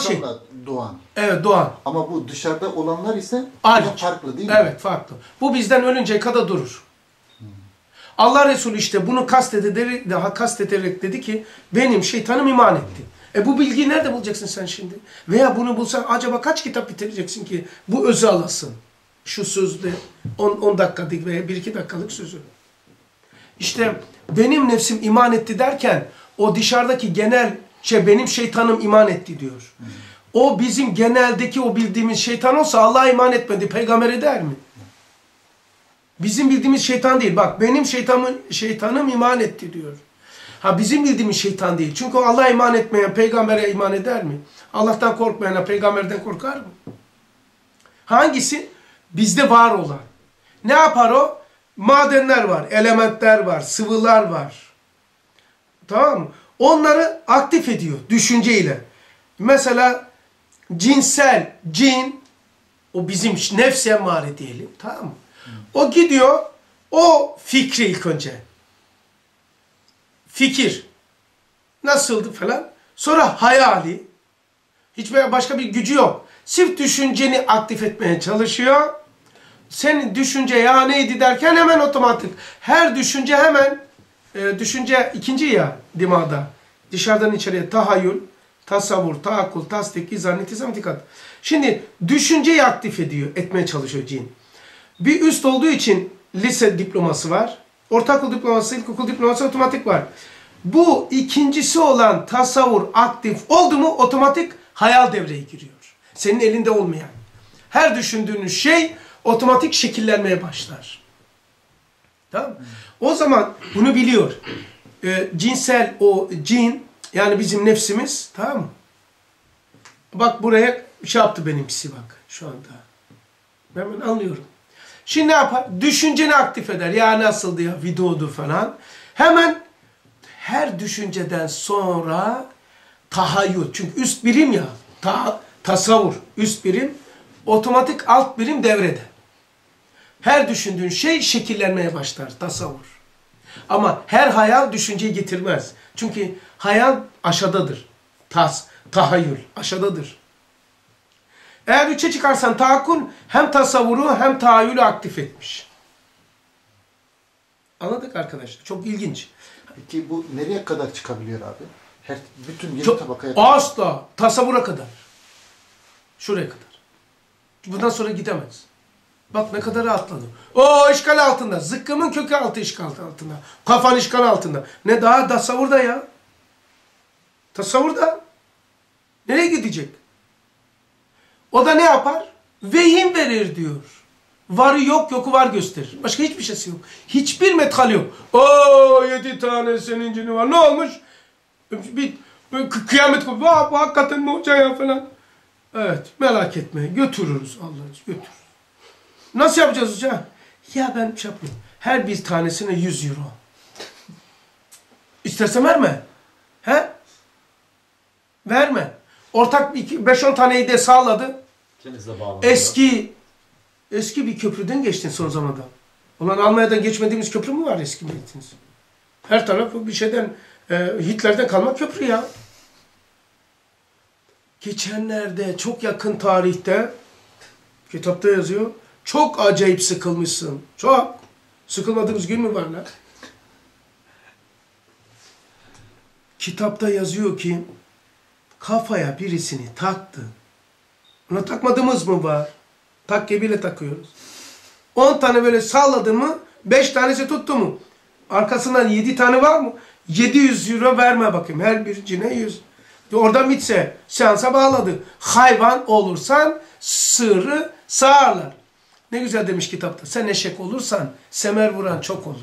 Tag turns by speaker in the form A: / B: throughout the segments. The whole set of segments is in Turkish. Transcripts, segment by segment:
A: insanla doğan.
B: Evet doğan.
A: Ama bu dışarıda olanlar ise yine farklı değil mi?
B: Evet farklı. Bu bizden ölünceye kadar durur. Allah Resulü işte bunu kastederek, daha kastederek dedi ki benim şeytanım iman etti. E bu bilgiyi nerede bulacaksın sen şimdi? Veya bunu bulsan acaba kaç kitap bitireceksin ki bu özü alasın? Şu sözde 10 dakikalık veya 1-2 dakikalık sözü. İşte benim nefsim iman etti derken o dışarıdaki genel şey benim şeytanım iman etti diyor. O bizim geneldeki o bildiğimiz şeytan olsa Allah'a iman etmedi. Peygamber eder mi? Bizim bildiğimiz şeytan değil. Bak benim şeytanım, şeytanım iman etti diyor. Ha bizim bildiğimiz şeytan değil. Çünkü Allah'a iman etmeyen peygambere iman eder mi? Allah'tan korkmayana peygamberden korkar mı? Hangisi? Bizde var olan. Ne yapar o? Madenler var, elementler var, sıvılar var. Tamam mı? Onları aktif ediyor düşünceyle. Mesela cinsel, cin, o bizim nefs emmare diyelim. Tamam mı? O gidiyor, o fikri ilk önce. Fikir. Nasıldı falan. Sonra hayali. Hiç başka bir gücü yok. Sırf düşünceni aktif etmeye çalışıyor. Senin düşünce ya neydi derken hemen otomatik. Her düşünce hemen, e, düşünce ikinci ya dimağda. Dışarıdan içeriye tahayyül, tasavvur, taakkul, tasdik, izan, nitizam, dikkat. Şimdi düşünceyi aktif ediyor, etmeye çalışıyor cin. Bir üst olduğu için lise diploması var. Ortaokul diploması, ilkokul diploması otomatik var. Bu ikincisi olan tasavvur aktif oldu mu otomatik hayal devreye giriyor. Senin elinde olmayan. Her düşündüğünüz şey otomatik şekillenmeye başlar. Tamam O zaman bunu biliyor. Ee, cinsel o cin yani bizim nefsimiz tamam mı? Bak buraya şey yaptı benimkisi bak şu anda. Ben, ben anlıyorum. Şimdi ne yapar? Düşünceni aktif eder. Ya nasıldı ya videodu falan. Hemen her düşünceden sonra tahayyül. Çünkü üst birim ya. Ta, tasavvur. Üst birim. Otomatik alt birim devrede. Her düşündüğün şey şekillenmeye başlar. Tasavvur. Ama her hayal düşünceyi getirmez. Çünkü hayal aşağıdadır. Tas, tahayyül aşağıdadır. Eğer üçe çıkarsan tahakkun hem tasavvuru hem tahayyülü aktif etmiş. Anladık arkadaşlar. Çok ilginç.
A: Peki bu nereye kadar çıkabiliyor abi? Her, bütün yeni
B: Çok,
A: tabakaya
B: Asla. Tasavvura kadar. Şuraya kadar. Bundan sonra gidemez. Bak ne kadar rahatladı. O işgal altında. Zıkkımın kökü altı işgal altında. Kafan işgal altında. Ne daha tasavvurda ya. Tasavvurda. Nereye gidecek? O da ne yapar? Vehim verir diyor. Varı yok, yoku var gösterir. Başka hiçbir şeysi yok. Hiçbir metal yok. Oo yedi tane senin cini var. Ne olmuş? Bir, bir kıyamet kopuyor. Bu hakikaten mi hoca ya falan. Evet merak etme. Götürürüz Allah'ız götür. Nasıl yapacağız hoca? Ya ben şey yapmıyorum. Her bir tanesine 100 euro. İstersen verme. He? Verme. Ortak 5-10 taneyi de sağladı. Eski eski bir köprüden geçtin son zamanda. Ulan Almanya'dan geçmediğimiz köprü mü var eski milletiniz? Her taraf bir şeyden e, Hitler'den kalma köprü ya. Geçenlerde çok yakın tarihte kitapta yazıyor. Çok acayip sıkılmışsın. Çok. Sıkılmadığımız gün mü var lan? Kitapta yazıyor ki kafaya birisini taktı. Ona takmadığımız mı var? Takke bile takıyoruz. 10 tane böyle salladı mı 5 tanesi tuttu mu? Arkasından 7 tane var mı? 700 euro verme bakayım. Her bir cine 100. Oradan bitse seansa bağladı. Hayvan olursan sırrı sağarlar. Ne güzel demiş kitapta. Sen eşek olursan semer vuran çok olur.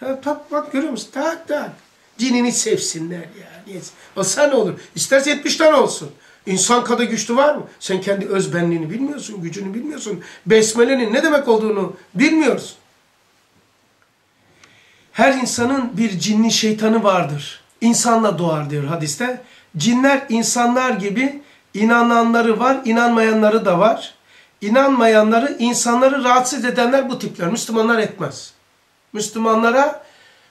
B: Ha, tak, bak görüyor musun? Tak tak. Cinini sevsinler ya. Niye? Olsa ne olur? İsterse 70 tane olsun. İnsan kadar güçlü var mı? Sen kendi öz benliğini bilmiyorsun, gücünü bilmiyorsun. Besmelenin ne demek olduğunu bilmiyorsun. Her insanın bir cinni şeytanı vardır. İnsanla doğar diyor hadiste. Cinler insanlar gibi inananları var, inanmayanları da var. İnanmayanları, insanları rahatsız edenler bu tipler. Müslümanlar etmez. Müslümanlara,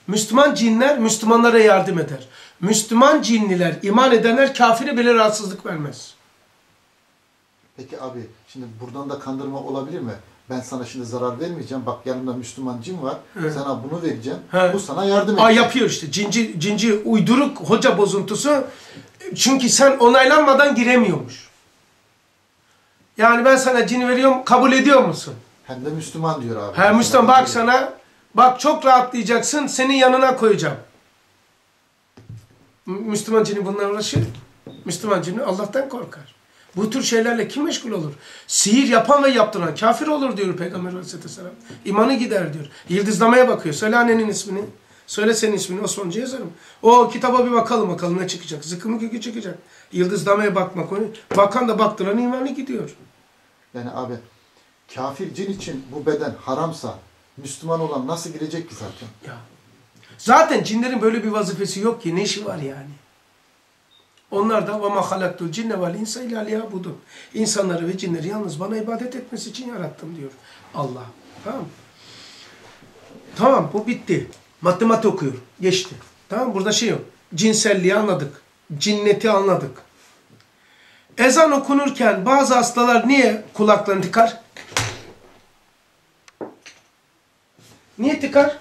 B: Müslüman cinler Müslümanlara yardım eder. Müslüman cinniler, iman edenler kafire bile rahatsızlık vermez.
A: Peki abi şimdi buradan da kandırma olabilir mi? Ben sana şimdi zarar vermeyeceğim. Bak yanımda Müslüman cin var.
B: Evet.
A: Sana bunu vereceğim.
B: He.
A: Bu sana yardım
B: Aa
A: edecek.
B: yapıyor işte. Cinci, cinci uyduruk hoca bozuntusu. Çünkü sen onaylanmadan giremiyormuş. Yani ben sana cin veriyorum kabul ediyor musun?
A: Hem de Müslüman diyor abi.
B: Her Müslüman bak sana bak çok rahatlayacaksın senin yanına koyacağım. Mü- Müslüman cini bununla uğraşır. Müslüman cini Allah'tan korkar. Bu tür şeylerle kim meşgul olur? Sihir yapan ve yaptıran kafir olur diyor Peygamber Aleyhisselam. İmanı gider diyor. Yıldızlamaya bakıyor. Söyle annenin ismini. Söyle senin ismini Osmanlıca yazarım. O kitaba bir bakalım bakalım ne çıkacak. Zıkkımı kökü çıkacak. Yıldızlamaya bakmak. onu- Bakan da baktıran imanı gidiyor.
A: Yani abi kafir cin için bu beden haramsa Müslüman olan nasıl girecek ki zaten?
B: Ya. Zaten cinlerin böyle bir vazifesi yok ki. Ne işi var yani? Onlar da وَمَا خَلَقْتُ الْجِنَّ وَالْاِنْسَ اِلَّا لِيَعْبُدُونَ İnsanları ve cinleri yalnız bana ibadet etmesi için yarattım diyor Allah. Tamam Tamam bu bitti. Matematik okuyor. Geçti. Tamam burada şey yok. Cinselliği anladık. Cinneti anladık. Ezan okunurken bazı hastalar niye kulaklarını tıkar? Niye tıkar?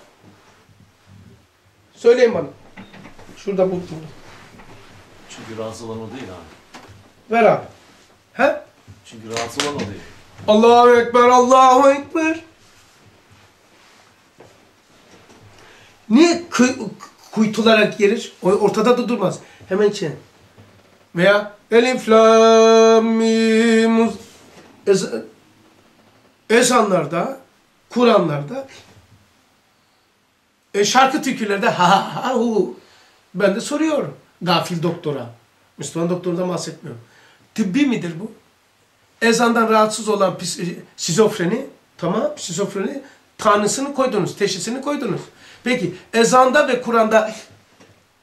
B: Söyleyin bana. Şurada bu.
C: Çünkü rahatsız olan o değil abi.
B: Ver abi. He?
C: Çünkü rahatsız olan o değil.
B: Allahu Ekber, Allahu Ekber. Niye gelir? O ortada da durmaz. Hemen içine. Veya Elif, Lam, ezanlarda, Kur'anlarda, e, şarkı türkülerde ha ha ha hu. Ben de soruyorum. Gafil doktora. Müslüman doktordan bahsetmiyorum. Tıbbi midir bu? ezandan rahatsız olan pis- şizofreni, tamam şizofreni tanısını koydunuz, teşhisini koydunuz. Peki ezanda ve Kur'an'da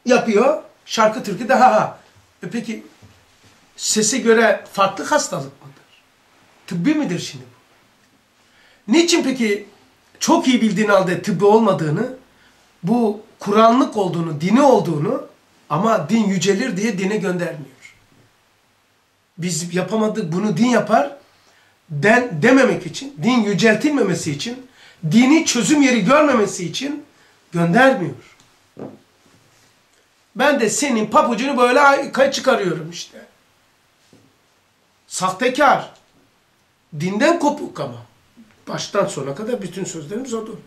B: yapıyor, şarkı türkü de ha ha. E peki sese göre farklı hastalık mıdır? Tıbbi midir şimdi bu? Niçin peki çok iyi bildiğin halde tıbbi olmadığını, bu Kur'anlık olduğunu, dini olduğunu ama din yücelir diye dine göndermiyor biz yapamadık bunu din yapar den, dememek için, din yüceltilmemesi için, dini çözüm yeri görmemesi için göndermiyor. Ben de senin papucunu böyle çıkarıyorum işte. Sahtekar. Dinden kopuk ama. Baştan sona kadar bütün sözlerimiz odur.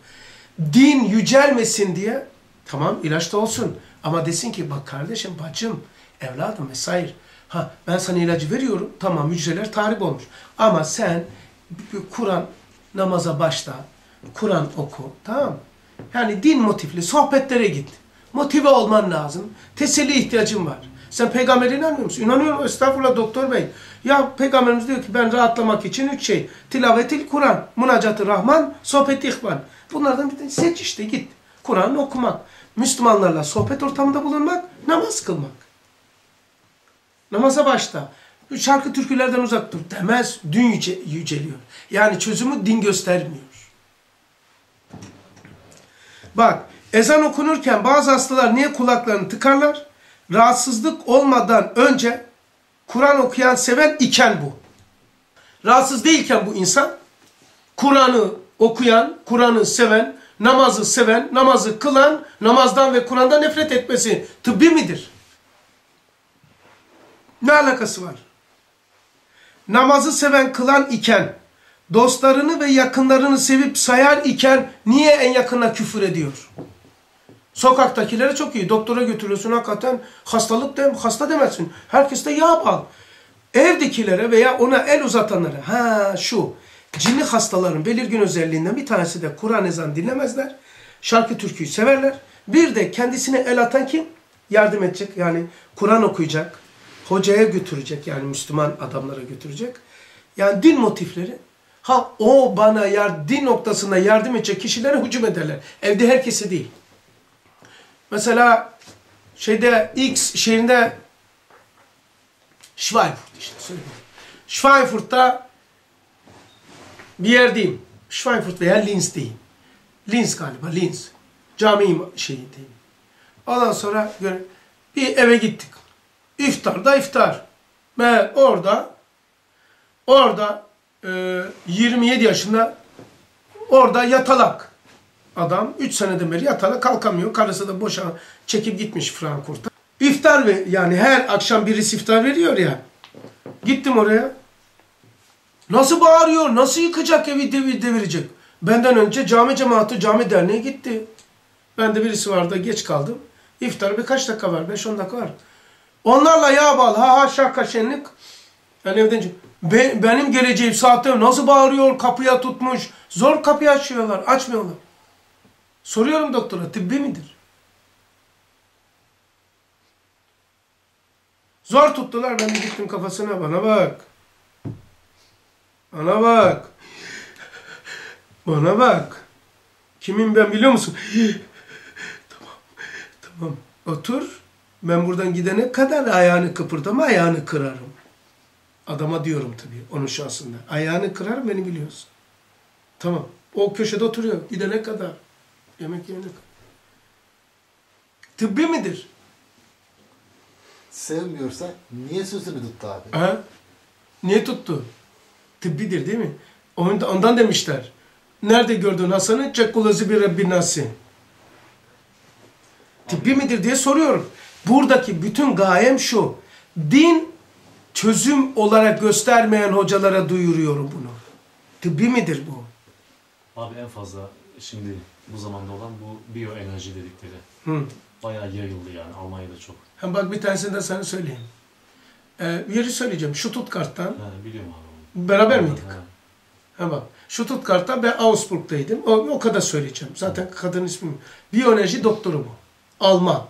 B: Din yücelmesin diye tamam ilaç da olsun. Ama desin ki bak kardeşim, bacım, evladım vesaire. Ha ben sana ilacı veriyorum. Tamam hücreler tahrip olmuş. Ama sen Kur'an namaza başla. Kur'an oku. Tamam? Yani din motifli sohbetlere git. Motive olman lazım. Teselli ihtiyacın var. Sen peygambere inanmıyor musun? İnanıyorum. Estağfurullah doktor bey. Ya peygamberimiz diyor ki ben rahatlamak için üç şey. Tilavetil Kur'an, münacatı Rahman, sohbet ihvan. Bunlardan bir tane seç işte git. Kur'an okumak. Müslümanlarla sohbet ortamında bulunmak, namaz kılmak. Namaza başla. Şarkı türkülerden uzak dur demez. Dün yüce, yüceliyor. Yani çözümü din göstermiyor. Bak ezan okunurken bazı hastalar niye kulaklarını tıkarlar? Rahatsızlık olmadan önce Kur'an okuyan seven iken bu. Rahatsız değilken bu insan Kur'an'ı okuyan, Kur'an'ı seven, namazı seven, namazı kılan, namazdan ve Kur'an'dan nefret etmesi tıbbi midir? Ne alakası var? Namazı seven kılan iken, dostlarını ve yakınlarını sevip sayar iken niye en yakına küfür ediyor? Sokaktakilere çok iyi. Doktora götürüyorsun hakikaten hastalık de, hasta demezsin. Herkes de yağ bal. Evdekilere veya ona el uzatanlara ha şu cinli hastaların belirgin özelliğinden bir tanesi de Kur'an ezan dinlemezler. Şarkı türküyü severler. Bir de kendisine el atan kim? Yardım edecek yani Kur'an okuyacak. Hocaya götürecek yani Müslüman adamlara götürecek. Yani din motifleri. Ha o bana yar, din noktasında yardım edecek kişilere hücum ederler. Evde herkese değil. Mesela şeyde X şehrinde Schweinfurt işte söyleyeyim. Schweinfurt'ta bir yerdeyim. Schweinfurt veya Linz'deyim. Linz galiba, Linz. Cami şeyi diyeyim. Ondan sonra Bir eve gittik. İftarda iftar. Meğer orada orada e, 27 yaşında orada yatalak adam 3 seneden beri yatalak kalkamıyor. Karısı da boşa çekip gitmiş Frankfurt'a. İftar ve yani her akşam birisi iftar veriyor ya. Gittim oraya. Nasıl bağırıyor? Nasıl yıkacak evi devir devirecek? Benden önce cami cemaati cami derneği gitti. Ben de birisi vardı geç kaldım. İftar birkaç dakika var. 5-10 dakika var. Onlarla yağ bal ha ha şaka şenlik. Yani evden benim geleceğim saatte nasıl bağırıyor kapıya tutmuş. Zor kapıyı açıyorlar. Açmıyorlar. Soruyorum doktora tıbbi midir? Zor tuttular ben de gittim kafasına bana bak. Bana bak. Bana bak. Kimim ben biliyor musun? tamam. Tamam. Otur. Ben buradan gidene kadar ayağını kıpırdama ayağını kırarım. Adama diyorum tabii onun şansında. Ayağını kırarım beni biliyorsun. Tamam. O köşede oturuyor. Gidene kadar. Yemek kadar. Tıbbi midir?
A: Sevmiyorsa niye sözünü tuttu abi?
B: Ha? Niye tuttu? Tıbbidir değil mi? Ondan, ondan demişler. Nerede gördün Hasan'ı? Çekkulazı bir Rabbi nasi. Tıbbi midir diye soruyorum. Buradaki bütün gayem şu. Din çözüm olarak göstermeyen hocalara duyuruyorum bunu. Tıbbi midir bu?
C: Abi en fazla şimdi bu zamanda olan bu biyoenerji dedikleri.
B: Hı.
C: Bayağı yayıldı yani Almanya'da çok.
B: Hem bak bir tanesini de sana söyleyeyim. Ee, bir yeri söyleyeceğim. Şu Stuttgart'tan
C: He, biliyorum abi.
B: beraber miydik?
C: He.
B: Ha bak. Stuttgart'ta ben Augsburg'daydım. O, o kadar söyleyeceğim. Zaten kadın ismi. Biyoenerji doktoru bu. Alman.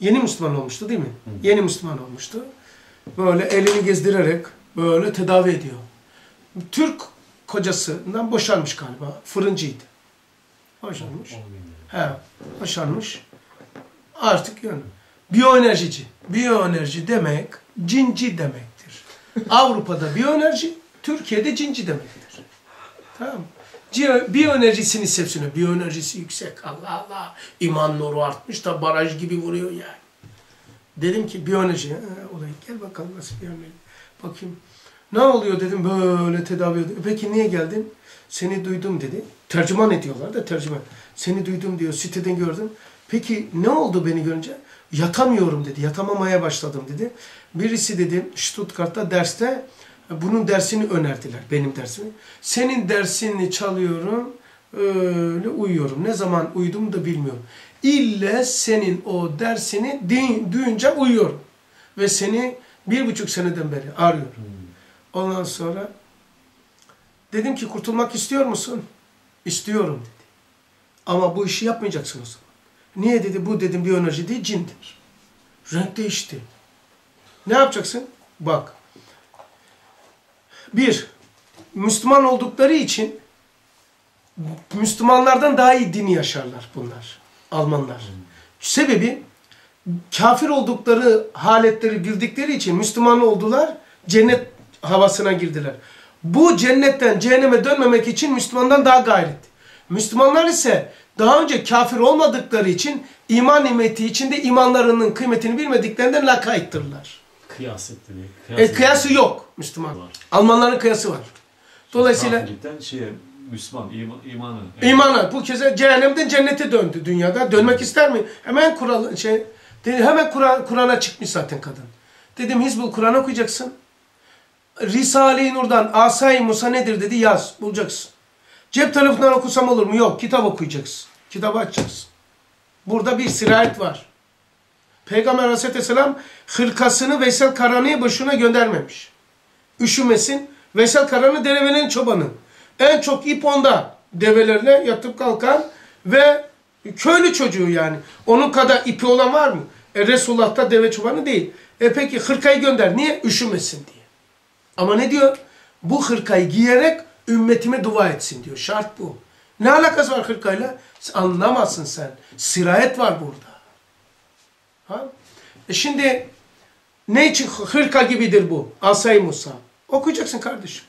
B: Yeni Müslüman olmuştu değil mi? Yeni Müslüman olmuştu. Böyle elini gezdirerek böyle tedavi ediyor. Türk kocasından boşanmış galiba. Fırıncıydı. Boşanmış. He, boşanmış. Artık yani biyoenerjici. Biyoenerji demek cinci demektir. Avrupa'da biyoenerji, Türkiye'de cinci demektir. Tamam mı? Biyoenerjisini sepsine. Biyoenerjisi yüksek. Allah Allah. İman nuru artmış da baraj gibi vuruyor yani. Dedim ki biyoenerji. Ha, olayı gel bakalım nasıl biyoenerji. Bakayım. Ne oluyor dedim böyle tedavi ediyor. Peki niye geldin? Seni duydum dedi. Tercüman ediyorlar da tercüman. Seni duydum diyor siteden gördüm. Peki ne oldu beni görünce? Yatamıyorum dedi. Yatamamaya başladım dedi. Birisi dedi Stuttgart'ta derste bunun dersini önerdiler. Benim dersimi. Senin dersini çalıyorum. Öyle uyuyorum. Ne zaman uyudum da bilmiyorum. İlle senin o dersini duyunca uyuyorum. Ve seni bir buçuk seneden beri arıyorum. Ondan sonra dedim ki kurtulmak istiyor musun? İstiyorum dedi. Ama bu işi yapmayacaksın o zaman. Niye dedi? Bu dedim biyoenerji değil cindir. Renk değişti. Ne yapacaksın? Bak. Bir, Müslüman oldukları için Müslümanlardan daha iyi dini yaşarlar bunlar. Almanlar. Sebebi kafir oldukları haletleri bildikleri için Müslüman oldular, cennet havasına girdiler. Bu cennetten cehenneme dönmemek için Müslümandan daha gayret. Müslümanlar ise daha önce kafir olmadıkları için iman nimeti içinde imanlarının kıymetini bilmediklerinden lakayttırlar.
C: Kıyas etti diye.
B: E, kıyası yok Müslüman.
C: Var.
B: Almanların kıyası var. Dolayısıyla
C: şeye, Müslüman, ima, imanı.
B: İmana bu kez cehennemden cennete döndü dünyada. Dönmek ister mi? Hemen Kur'an şey dedi, hemen Kur'an Kur'an'a çıkmış zaten kadın. Dedim Hizbul Kur'an okuyacaksın. Risale-i Nur'dan Asay Musa nedir dedi yaz bulacaksın. Cep telefonundan okusam olur mu? Yok kitap okuyacaksın. Kitabı açacaksın. Burada bir sirayet var. Peygamber Aleyhisselam hırkasını Veysel Karani'ye boşuna göndermemiş. Üşümesin. Veysel Karani develerin çobanı. En çok ip onda develerle yatıp kalkan ve köylü çocuğu yani. Onun kadar ipi olan var mı? E Resulullah'ta deve çobanı değil. E peki hırkayı gönder. Niye? Üşümesin diye. Ama ne diyor? Bu hırkayı giyerek ümmetime dua etsin diyor. Şart bu. Ne alakası var hırkayla? Anlamazsın sen. Sirayet var burada. Ha? E şimdi ne için hırka gibidir bu? Asay Musa. Okuyacaksın kardeşim.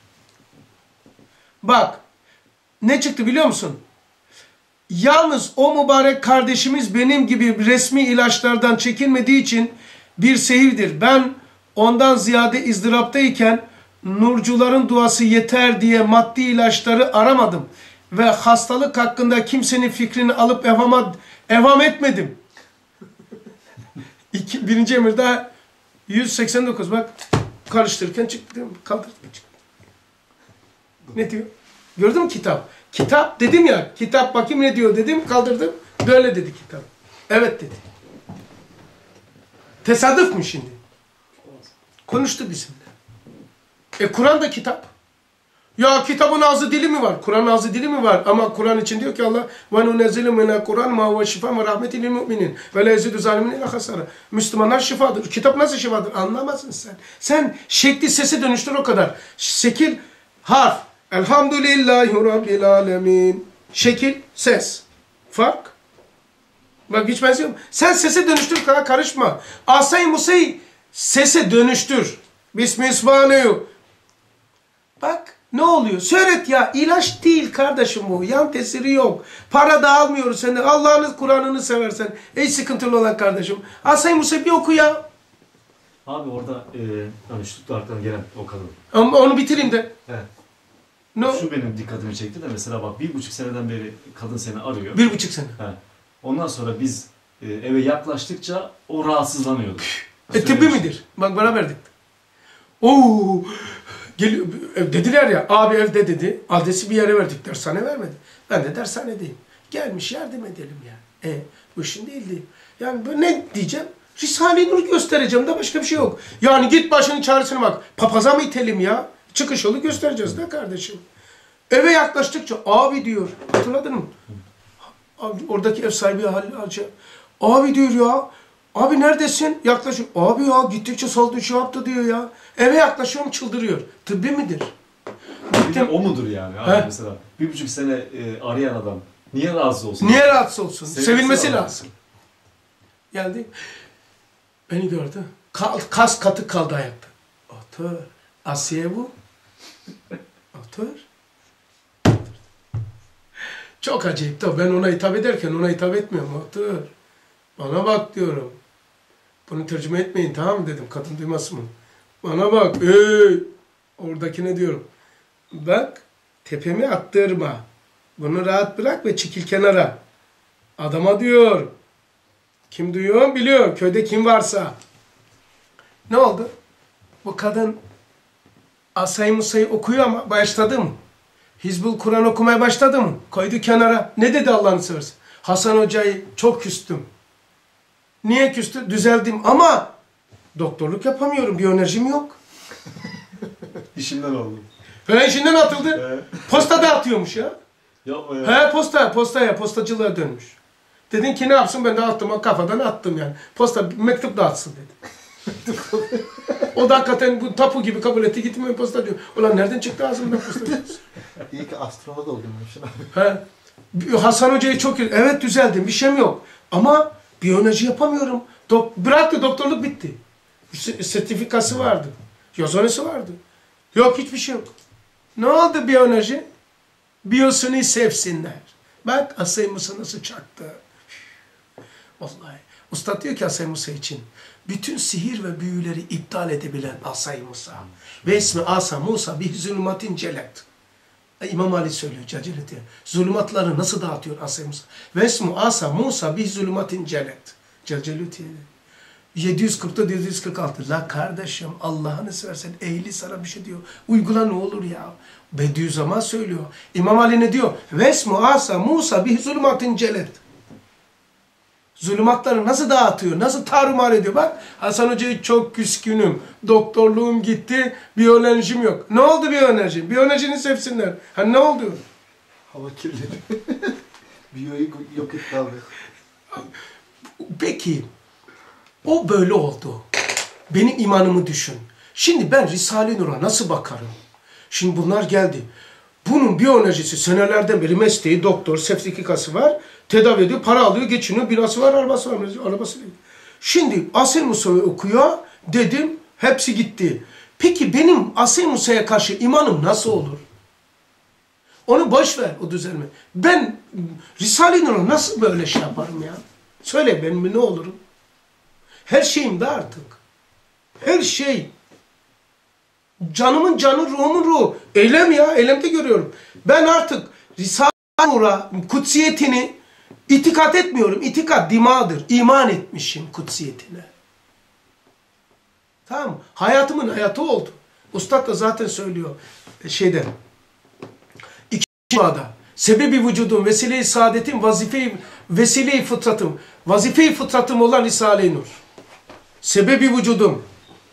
B: Bak ne çıktı biliyor musun? Yalnız o mübarek kardeşimiz benim gibi resmi ilaçlardan çekinmediği için bir sehirdir. Ben ondan ziyade izdıraptayken nurcuların duası yeter diye maddi ilaçları aramadım. Ve hastalık hakkında kimsenin fikrini alıp evham, evham etmedim. İki, birinci emirde 189 bak karıştırırken çıktı? Kaldırdım çıktı. Ne diyor? Gördün mü kitap? Kitap dedim ya, kitap bakayım ne diyor dedim, kaldırdım. Böyle dedi kitap. Evet dedi. Tesadüf mü şimdi? Konuştu bizimle. E Kur'an da kitap. Ya kitabın ağzı dili mi var? Kur'an ağzı dili mi var? Ama Kur'an için diyor ki Allah ve nunezzilu minel Kur'an ma huve şifa ve rahmetin lil müminin ve la zalimin illa hasara. Müslümanlar şifadır. Kitap nasıl şifadır? Anlamazsın sen. Sen şekli sesi dönüştür o kadar. Şekil harf. Elhamdülillahi Rabbil alemin. Şekil ses. Fark. Bak hiç benziyor? Sen sese dönüştür karışma. Asay Musa'yı sese dönüştür. Bismi İsmaneyu. Bak ne oluyor? Söylet ya ilaç değil kardeşim bu. Yan tesiri yok. Para da almıyoruz senden. Allah'ını Kur'an'ını seversen. Ey sıkıntılı olan kardeşim. Asay Musa bir oku ya.
C: Abi orada e, hani Stuttgart'tan gelen o kadın.
B: Ama onu bitireyim de. No,
C: Şu benim dikkatimi çekti de mesela bak bir buçuk seneden beri kadın seni arıyor.
B: bir buçuk sene.
C: He. Ondan sonra biz e, eve yaklaştıkça o rahatsızlanıyordu.
B: E tıbbi midir? Bak bana verdik. Oo. Ev dediler ya abi evde dedi. Adresi bir yere verdik. Dershane vermedi. Ben de dershanedeyim. Gelmiş yardım edelim ya. E bu işin değildi. Yani bu ne diyeceğim? Risale-i Nur göstereceğim de başka bir şey yok. Yani git başının çaresine bak. Papaza mı itelim ya? Çıkış yolu göstereceğiz de kardeşim. Eve yaklaştıkça abi diyor. Hatırladın mı? Abi, oradaki ev sahibi Halil Hacı. Abi diyor ya. Abi neredesin? Yaklaşıyor. Abi ya gittikçe saldı şey yaptı diyor ya. Eve yaklaşıyorum çıldırıyor. Tıbbi midir?
C: Bir de o mudur yani abi
B: He.
C: mesela. Bir buçuk sene e, arayan adam niye rahatsız olsun?
B: Niye rahatsız olsun?
C: Sevilmesi
B: Sevilmesi
C: lazım.
B: Geldi. Beni gördü. Kal- kas katı kaldı ayakta. Otur. Asiye bu. Otur. Çok acayip. Ben ona hitap ederken ona hitap etmiyorum. Otur. Bana bak diyorum. Bunu tercüme etmeyin tamam mı dedim. Kadın duymasın bunu. Bana bak. Ey! Oradakine diyorum. Bak tepemi attırma. Bunu rahat bırak ve çekil kenara. Adama diyor. Kim duyuyor biliyor. Köyde kim varsa. Ne oldu? Bu kadın Asay Musa'yı okuyor ama başladı mı? Hizbul Kur'an okumaya başladı mı? Koydu kenara. Ne dedi Allah'ını seversen? Hasan Hoca'yı çok küstüm. Niye küstü? Düzeldim ama doktorluk yapamıyorum. Bir enerjim yok.
C: İşimden oldu.
B: Falan işinden atıldı.
C: He.
B: Posta dağıtıyormuş ya.
C: Yapma ya.
B: He posta, postaya, postacılığa dönmüş. Dedin ki ne yapsın ben de attım kafadan attım yani. Posta mektup dağıtsın dedi. o da hakikaten bu tapu gibi kabul etti gitmiyor posta diyor. Ulan nereden çıktı ağzımdan posta diyorsun?
A: İyi ki astronot oldum.
B: He. Hasan Hoca'yı çok. Evet düzeldim bir şeyim yok. Ama biyoloji yapamıyorum. Dok bıraktı doktorluk bitti. Sertifikası vardı. Yazanesi vardı. Yok hiçbir şey yok. Ne oldu biyoloji? Biyosunu sevsinler. Bak Asay Musa nasıl çaktı. Vallahi. Usta diyor ki Asay Musa için. Bütün sihir ve büyüleri iptal edebilen Asay Musa. Ve ismi Asa Musa bir zulümatin celet. İmam Ali söylüyor Cacilet diye. Zulümatları nasıl dağıtıyor Asay Musa? Ve ismi Asa Musa bir zulümatin celet. Cacilet diye. 740'ta 746. La kardeşim Allah'ını seversen ehli sana bir şey diyor. Uygula ne olur ya. Bediüzzaman söylüyor. İmam Ali ne diyor? Vesmu asa Musa bir zulümatin celet. Zulümatları nasıl dağıtıyor? Nasıl tarumar ediyor? Bak Hasan Hoca'yı çok küskünüm. Doktorluğum gitti. Biyolojim yok. Ne oldu biyoloji? Biyolojini sevsinler. Ha ne oldu?
A: Hava kirleri. Biyoyu yok etti abi.
B: Peki o böyle oldu. Benim imanımı düşün. Şimdi ben Risale-i Nur'a nasıl bakarım? Şimdi bunlar geldi. Bunun biyolojisi senelerden beri mesleği doktor, sertifikası var. Tedavi ediyor, para alıyor, geçiniyor. Binası var, arabası var. Arabası değil. Şimdi Asil Musa'yı okuyor. Dedim, hepsi gitti. Peki benim Asil Musa'ya karşı imanım nasıl olur? Onu boş ver o düzelme. Ben Risale-i Nur'a nasıl böyle şey yaparım ya? Söyle ben ne olurum? Her şeyim de artık. Her şey. Canımın canı, ruhumun ruhu. Eylem ya, eylemde görüyorum. Ben artık Risale-i Nur'a kutsiyetini itikat etmiyorum. İtikat dimadır. İman etmişim kutsiyetine. Tamam mı? Hayatımın hayatı oldu. Ustad da zaten söylüyor e, şeyde. İki şifada. Sebebi vücudum, vesile-i saadetim, vazife-i vesile-i fıtratım. Vazife-i fıtratım olan Risale-i Nur. Sebebi vücudum,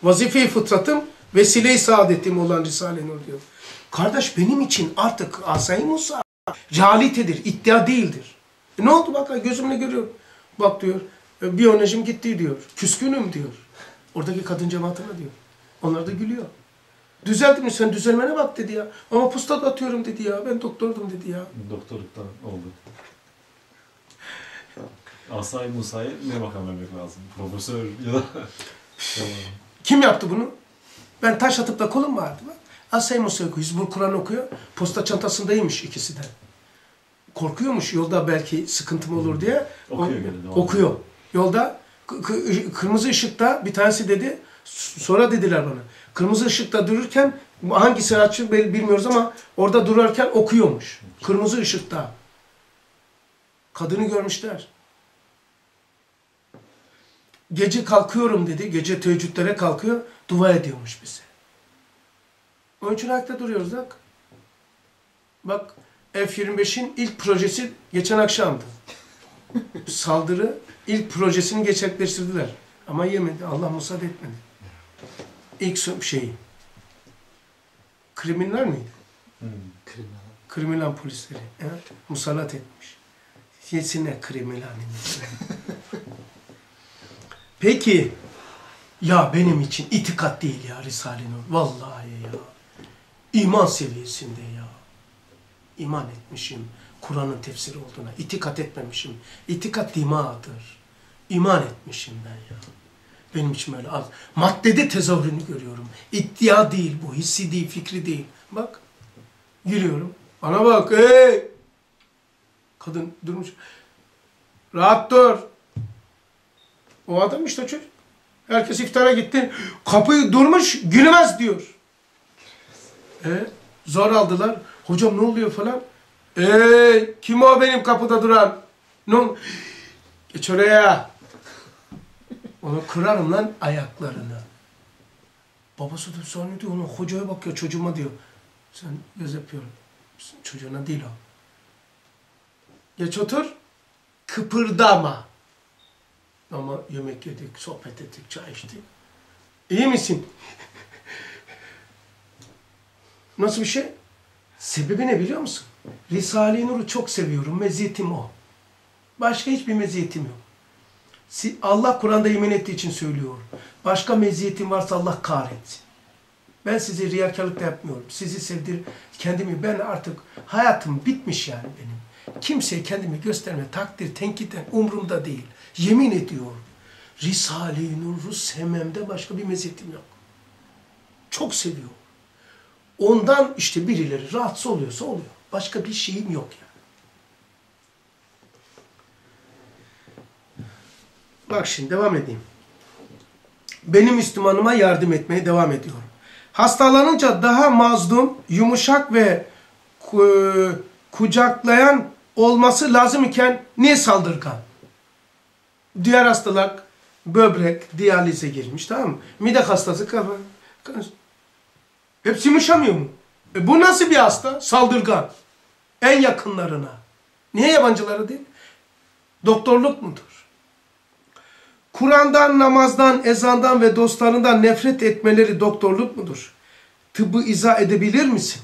B: vazife-i fıtratım, vesile-i saadetim olan Risale-i Nur diyor. Kardeş benim için artık Asay Musa realitedir, iddia değildir. E ne oldu bak gözümle görüyorum. Bak diyor, e, biyolojim gitti diyor. Küskünüm diyor. Oradaki kadın cemaatine diyor. Onlar da gülüyor. Düzeldi mi sen düzelmene bak dedi ya. Ama pustat atıyorum dedi ya. Ben doktordum dedi ya.
C: Doktorluktan oldu. Asay Musa'ya ne bakan vermek lazım? Profesör ya da...
B: Kim yaptı bunu? Ben taş atıp da kolum vardı bak. Asay Musa okuyor. Hizbul Kur'an okuyor. Posta çantasındaymış ikisi de. Korkuyormuş yolda belki sıkıntım olur diye.
C: Okuyor gene,
B: Okuyor. Yolda kı- kı- kırmızı ışıkta bir tanesi dedi. Sonra dediler bana. Kırmızı ışıkta dururken hangisi açık bel- bilmiyoruz ama orada durarken okuyormuş. Kırmızı ışıkta. Kadını görmüşler. Gece kalkıyorum dedi. Gece teheccüdlere kalkıyor. Dua ediyormuş bize. Onun için ayakta duruyoruz bak. Bak F-25'in ilk projesi geçen akşamdı. Saldırı ilk projesini gerçekleştirdiler. Ama yemedi. Allah müsaade etmedi. İlk şeyi. Kriminal miydi?
C: Hmm.
A: Kriminal.
B: Kriminal polisleri. Evet. Musallat etmiş. Yesine kriminalimizi. Peki. Ya benim için itikat değil ya Risale-i Nur. Vallahi ya. İman seviyesinde ya. İman etmişim. Kur'an'ın tefsiri olduğuna. İtikat etmemişim. İtikat dimadır. İman etmişim ben ya. Benim için böyle az. Maddede tezahürünü görüyorum. İddia değil bu. Hissi değil, fikri değil. Bak. Giriyorum. Bana bak. Ey! Kadın durmuş. Rahat dur. O adam işte çocuk. Herkes iftara gitti. Kapıyı durmuş gülmez diyor. E, zor aldılar. Hocam ne oluyor falan. Ey kim o benim kapıda duran? Ne Geç oraya. Onu kırarım lan ayaklarını. Babası da sonra diyor ona hocaya bak ya çocuğuma diyor. Sen göz yapıyorum. Çocuğuna değil o. Geç otur. Kıpırdama. Ama yemek yedik, sohbet ettik, çay içtik. İyi misin? Nasıl bir şey? Sebebi ne biliyor musun? Risale-i Nur'u çok seviyorum. Meziyetim o. Başka hiçbir meziyetim yok. Allah Kur'an'da yemin ettiği için söylüyorum. Başka meziyetim varsa Allah kahretsin. Ben sizi riyakarlıkla yapmıyorum. Sizi sevdir, kendimi ben artık hayatım bitmiş yani benim. Kimseye kendimi gösterme, takdir, tenkitten umurumda değil. Yemin ediyorum. Risale-i Nur'u sevmemde başka bir meziyetim yok. Çok seviyorum. Ondan işte birileri rahatsız oluyorsa oluyor. Başka bir şeyim yok yani. Bak şimdi devam edeyim. Benim Müslümanıma yardım etmeye devam ediyorum. Hastalanınca daha mazlum, yumuşak ve ku- kucaklayan olması lazım iken niye saldırgan? Diğer hastalar böbrek, diyalize girmiş tamam mı? Mide hastası kafa. Hepsi yumuşamıyor mu? E bu nasıl bir hasta? Saldırgan. En yakınlarına. Niye yabancıları değil? Doktorluk mudur? Kur'an'dan, namazdan, ezandan ve dostlarından nefret etmeleri doktorluk mudur? Tıbbı izah edebilir misin?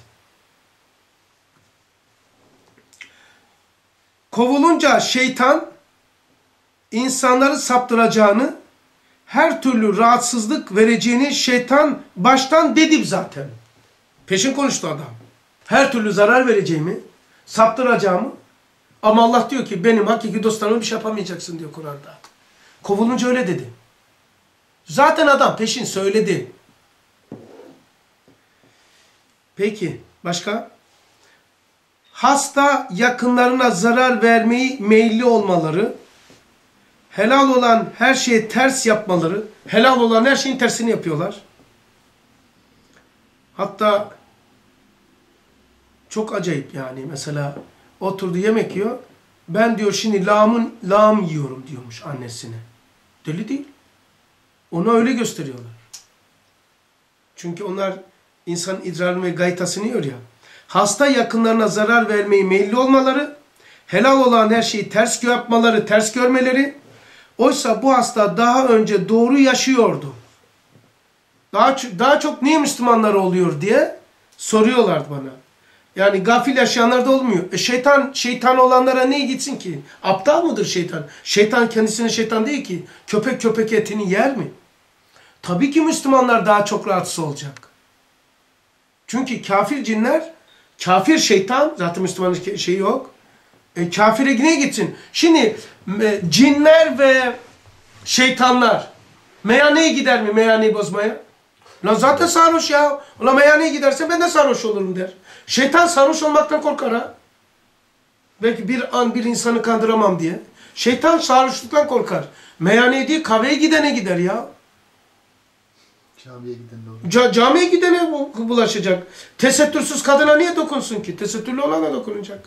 B: Kovulunca şeytan insanları saptıracağını, her türlü rahatsızlık vereceğini şeytan baştan dedim zaten. Peşin konuştu adam. Her türlü zarar vereceğimi, saptıracağımı ama Allah diyor ki benim hakiki dostlarıma bir şey yapamayacaksın diyor Kur'an'da. Kovulunca öyle dedi. Zaten adam peşin söyledi. Peki başka? hasta yakınlarına zarar vermeyi meyilli olmaları, helal olan her şeye ters yapmaları, helal olan her şeyin tersini yapıyorlar. Hatta çok acayip yani mesela oturdu yemek yiyor. Ben diyor şimdi lağımın lağım yiyorum diyormuş annesine. Deli değil. Onu öyle gösteriyorlar. Çünkü onlar insan idrarını ve gaytasını yiyor ya. Hasta yakınlarına zarar vermeyi meyilli olmaları, helal olan her şeyi ters yapmaları, ters görmeleri. Oysa bu hasta daha önce doğru yaşıyordu. Daha, daha çok niye Müslümanlar oluyor diye soruyorlardı bana. Yani gafil yaşayanlar da olmuyor. E şeytan şeytan olanlara niye gitsin ki? Aptal mıdır şeytan? Şeytan kendisine şeytan değil ki. Köpek köpek etini yer mi? Tabii ki Müslümanlar daha çok rahatsız olacak. Çünkü kafir cinler, kafir şeytan, zaten Müslümanın şeyi yok. E, kafire niye gitsin? Şimdi e, cinler ve şeytanlar meyhaneye gider mi meyhaneyi bozmaya? Lan zaten sarhoş ya. Ulan meyhaneye giderse ben de sarhoş olurum der. Şeytan sarhoş olmaktan korkar ha. Belki bir an bir insanı kandıramam diye. Şeytan sarhoşluktan korkar. Meyhaneye değil kahveye gidene gider ya.
A: Camiye giden de olur.
B: Ca camiye gidene bu- bulaşacak. Tesettürsüz kadına niye dokunsun ki? Tesettürlü olana dokunacak.